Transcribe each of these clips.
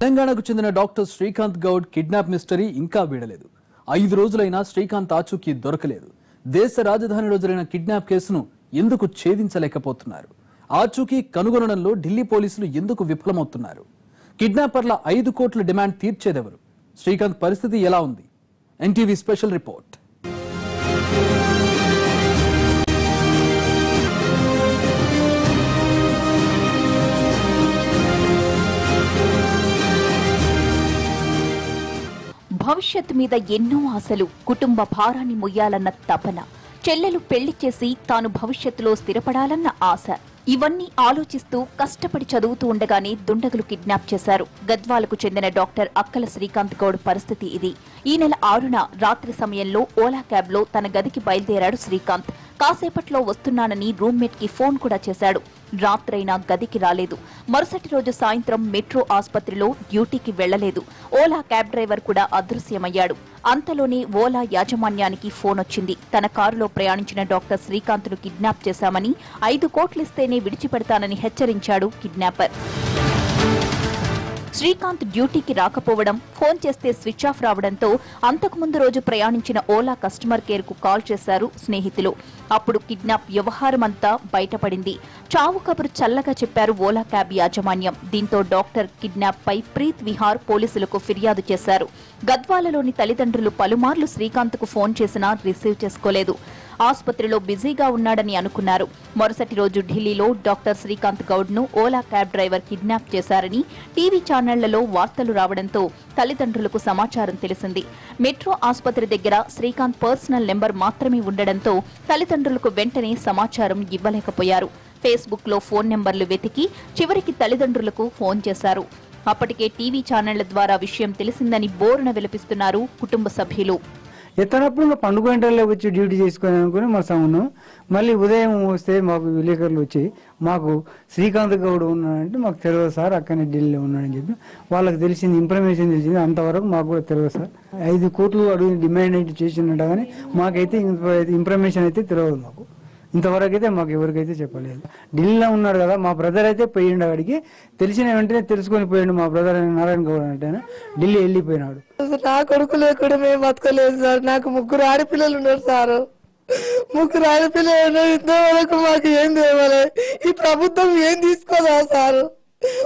తెలంగాణకు చెందిన doctor Srikanth Goud kidnap mystery ఇంకా వీడలేదు. ఐదు రోజులైనా శ్రీకాంత్ ఆచూకీ దొరకలేదు. దేశ రాజధానిలో జరిగిన కిడ్నాప్ కేసును ఎందుకు ఛేదించలేకపోతున్నారు? ఆచూకీ కనుగొనడంలో ఢిల్లీ పోలీసులు ఎందుకు విఫలమవుతున్నారు? కిడ్నాపర్ల ఐదు కోట్ల డిమాండ్ తీర్చేదెవరు? శ్రీకాంత్ పరిస్థితి ఎలా ఉంది? NTV special report. భవిష్యత్ మీద ఎన్నో ఆశలు కుటుంబ భారాన్ని మొయ్యాలన్న తపన. చెల్లెలు పెళ్ళి చేసి తాను భవిష్యత్తులో స్థిరపడాలన్న ఆశ. ఇవన్నీ ఆలోచిస్తూ కష్టపడి చదువుతూ ఉండగానే దుండగులు కిడ్నాప్ చేశారు. గద్వాలకు చెందిన డాక్టర్ అక్కల శ్రీకాంత్ గౌడ్ పరిస్థితి ఇది. ఈ నెల ఆరున రాత్రి సమయంలో ఓలా క్యాబ్లో తన గదికి బయలుదేరాడు శ్రీకాంత్. కాసేపట్లో వస్తున్నానని రూమ్మేట్కి ఫోన్ కూడా చేశాడు. రాత్రైనా గదికి రాలేదు. మరుసటి రోజు సాయంత్రం మెట్రో ఆసుపత్రిలో డ్యూటీకి వెళ్ళలేదు ఓలా క్యాబ్ డ్రైవర్ కూడా అదృశ్యమయ్యాడు. అంతలోనే ఓలా యాజమాన్యానికి ఫోన్ వచ్చింది. తన కారులో ప్రయాణించిన డాక్టర్ శ్రీకాంత్ను కిడ్నాప్ చేశామని ఐదు కోట్లిస్తేనే విడిచిపెడతానని హెచ్చరించాడు కిడ్నాపర్. శ్రీకాంత్ డ్యూటీకి రాకపోవడం ఫోన్ చేస్తే స్విచ్ ఆఫ్ రావడంతో అంతకుముందు రోజు ప్రయాణించిన ఓలా కస్టమర్ కేర్కు కాల్ చేశారు స్నేహితులు. అప్పుడు కిడ్నాప్ వ్యవహారం అంతా బయటపడింది. చావు కబురు చల్లగా చెప్పారు ఓలా క్యాబ్ యాజమాన్యం. దీంతో డాక్టర్ కిడ్నాప్ పై ప్రీత్ విహార్ పోలీసులకు ఫిర్యాదు చేశారు. గద్వాలలోని తల్లిదండ్రులు పలుమార్లు శ్రీకాంత్కు ఫోన్ చేసినా రిసీవ్ చేసుకోలేదు. ఆసుపత్రిలో బిజీగా ఉన్నాడని అనుకున్నారు. మరుసటి రోజు ఢిల్లీలో డాక్టర్ శ్రీకాంత్ గౌడ్ను ఓలా క్యాబ్ డ్రైవర్ కిడ్నాప్ చేశారని టీవీ ఛానళ్ళలో వార్తలు రావడంతో తల్లిదండ్రులకు సమాచారం తెలిసింది. మెట్రో ఆసుపత్రి దగ్గర శ్రీకాంత్ పర్సనల్ నెంబర్ మాత్రమే ఉండడంతో తల్లిదండ్రులకు వెంటనే సమాచారం ఇవ్వలేకపోయారు. ఫేస్బుక్లో ఫోన్ నెంబర్లు వెతికి చివరికి తల్లిదండ్రులకు ఫోన్ చేశారు. అప్పటికే టీవీ ఛానళ్ళ ద్వారా విషయం తెలిసిందని బోరున విలపిస్తున్నారు కుటుంబ సభ్యులు. ఎత్తనప్పుడు ఇంకా పండుగ గంటల్లో వచ్చి డ్యూటీ చేసుకొని అనుకుని మా సౌను మళ్ళీ ఉదయం వస్తే మాకు విలేకరులు వచ్చి మాకు శ్రీకాంత్ గౌడ్ ఉన్నాడంటే మాకు తెలియదు సార్ అక్కడనే ఢిల్లీలో ఉన్నాడని చెప్పి వాళ్ళకి తెలిసింది ఇన్ఫర్మేషన్ తెలిసింది అంతవరకు మాకు కూడా తెలియదు సార్. ఐదు కోట్లు అడుగు డిమాండ్ అయితే చేసినట్టు కానీ మాకైతే ఇన్ఫర్మేషన్ అయితే తెలియదు మాకు. ఇంతవరకు అయితే మాకు ఎవరికైతే చెప్పలేదు. ఢిల్లీలో ఉన్నాడు కదా మా బ్రదర్ అయితే పోయిండు అక్కడికి. తెలిసిన వెంటనే తెలుసుకొని పోయిండు మా బ్రదర్ నారాయణ గౌడ్ అంటే ఢిల్లీ వెళ్ళిపోయినాడు. నా కొడుకు లేకుండా మేము బతకలేదు సార్. నాకు ముగ్గురు ఆడపిల్లలు ఉన్నారు సార్. ముగ్గురు ఆడపిల్లలు ఉన్నారు. ఇంతవరకు మాకు ఏం తేవాలి? ఈ ప్రభుత్వం ఏం తీసుకోదా సారు?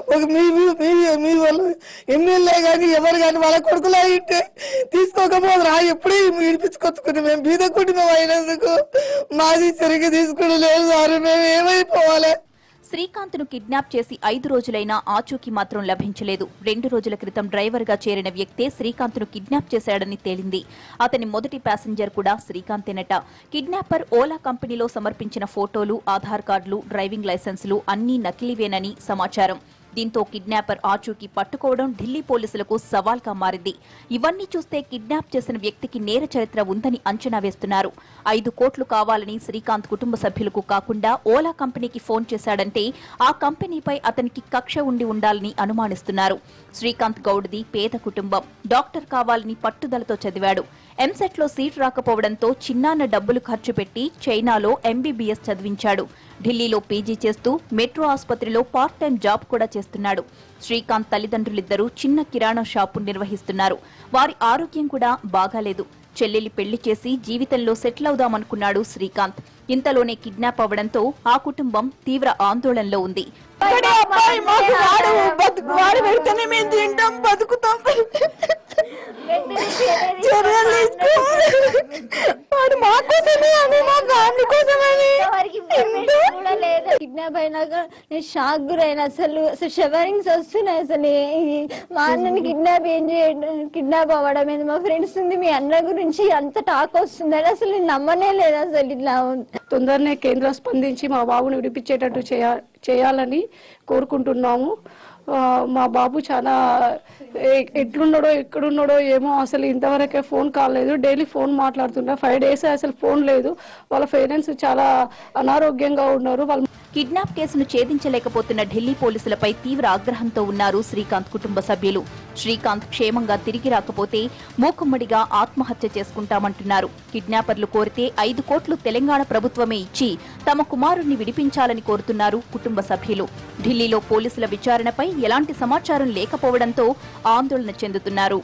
ఒక మీ మీ- మీ వాళ్ళు ఎమ్మెల్యే కానీ ఎవరు కానీ వాళ్ళ కొడుకులు అయింటే తీసుకోకపోదు రా ఎప్పుడే ఇడిపించుకొచ్చుకుని మేము బీద కుటుంబం అయినందుకు. మాది సరిగ్గా తీసుకుని లేదు సార్ మేము ఏమైపోవాలి? శ్రీకాంత్ను కిడ్నాప్ చేసి ఐదు రోజులైనా ఆచూకీ మాత్రం లభించలేదు. రెండు రోజుల క్రితం డ్రైవర్గా చేరిన వ్యక్తే శ్రీకాంత్ను కిడ్నాప్ చేశాడని తేలింది. అతని మొదటి ప్యాసింజర్ కూడా శ్రీకాంతేనట. కిడ్నాపర్ ఓలా కంపెనీలో సమర్పించిన ఫోటోలు ఆధార్ కార్డులు డ్రైవింగ్ లైసెన్సులు అన్నీ నకిలీవేనని సమాచారం. దీంతో కిడ్నాపర్ ఆచూకీ పట్టుకోవడం ఢిల్లీ పోలీసులకు సవాల్గా మారింది. ఇవన్నీ చూస్తే కిడ్నాప్ చేసిన వ్యక్తికి నేర చరిత్ర ఉందని అంచనా వేస్తున్నారు. ఐదు కోట్లు కావాలని శ్రీకాంత్ కుటుంబ సభ్యులకు కాకుండా ఓలా కంపెనీకి ఫోన్ చేశాడంటే ఆ కంపెనీపై అతనికి కక్ష ఉండి ఉండాలని అనుమానిస్తున్నారు. శ్రీకాంత్ గౌడ్ది పేద కుటుంబం. డాక్టర్ కావాలని పట్టుదలతో చదివాడు. ఎంసెట్లో సీట్ రాకపోవడంతో చిన్నాన్న డబ్బులు ఖర్చు పెట్టి చైనాలో ఎంబీబీఎస్ చదివించాడు. ఢిల్లీలో పీజీ చేస్తూ మెట్రో ఆసుపత్రిలో పార్ట్ టైం జాబ్ కూడా చేస్తున్నాడు. శ్రీకాంత్ తల్లిదండ్రులిద్దరూ చిన్న కిరాణా షాపు నిర్వహిస్తున్నారు. వారి ఆరోగ్యం కూడా బాగాలేదు. చెల్లెలి పెళ్ళి చేసి జీవితంలో సెటిల్ అవుదామనుకున్నాడు శ్రీకాంత్. ఇంతలోనే కిడ్నాప్ అవ్వడంతో ఆ కుటుంబం తీవ్ర ఆందోళనలో ఉంది. వాడు పెడితేనే మేము తింటాం బతుకుతాం. చర్యలు వాడు మా కోసమే అని మా ఫ్యామిలీ కోసమని కిడ్నాప్ అయినాక నేను షాక్ గురైన అసలు అసలు షవరింగ్స్ వస్తున్నాయి అసలు మా అన్నని కిడ్నాప్ ఏం చేయడం కిడ్నాప్ అవ్వడం ఏంది మా ఫ్రెండ్స్ ఉంది మీ అన్న గురించి అంత టాక్ వస్తుందని అసలు నేను నమ్మనే లేదు అసలు ఇట్లా తొందరనే కేంద్రం స్పందించి మా బాబుని విడిపించేటట్టు చేయాలని కోరుకుంటున్నాము. మా బాబు చాలా ఎ- ఎట్లున్నాడో ఎక్కడున్నాడో ఏమో అసలు ఇంతవరకే ఫోన్ కాలేదు డైలీ ఫోన్ మాట్లాడుతున్నా ఫైవ్ డేస్ అసలు ఫోన్ లేదు. వాళ్ళ పేరెంట్స్ చాలా అనారోగ్యంగా ఉన్నారు. వాళ్ళ కిడ్నాప్ కేసును ఛేదించలేకపోతున్న ఢిల్లీ పోలీసులపై తీవ్ర ఆగ్రహంతో ఉన్నారు శ్రీకాంత్ కుటుంబ సభ్యులు. శ్రీకాంత్ క్షేమంగా తిరిగి రాకపోతే మూకుమ్మడిగా ఆత్మహత్య చేసుకుంటామంటున్నారు. కిడ్నాపర్లు కోరితే ఐదు కోట్లు తెలంగాణ ప్రభుత్వమే ఇచ్చి తమ కుమారుణ్ణి విడిపించాలని కోరుతున్నారు కుటుంబ సభ్యులు. ఢిల్లీలో పోలీసుల విచారణపై ఎలాంటి సమాచారం లేకపోవడంతో ఆందోళన చెందుతున్నారు.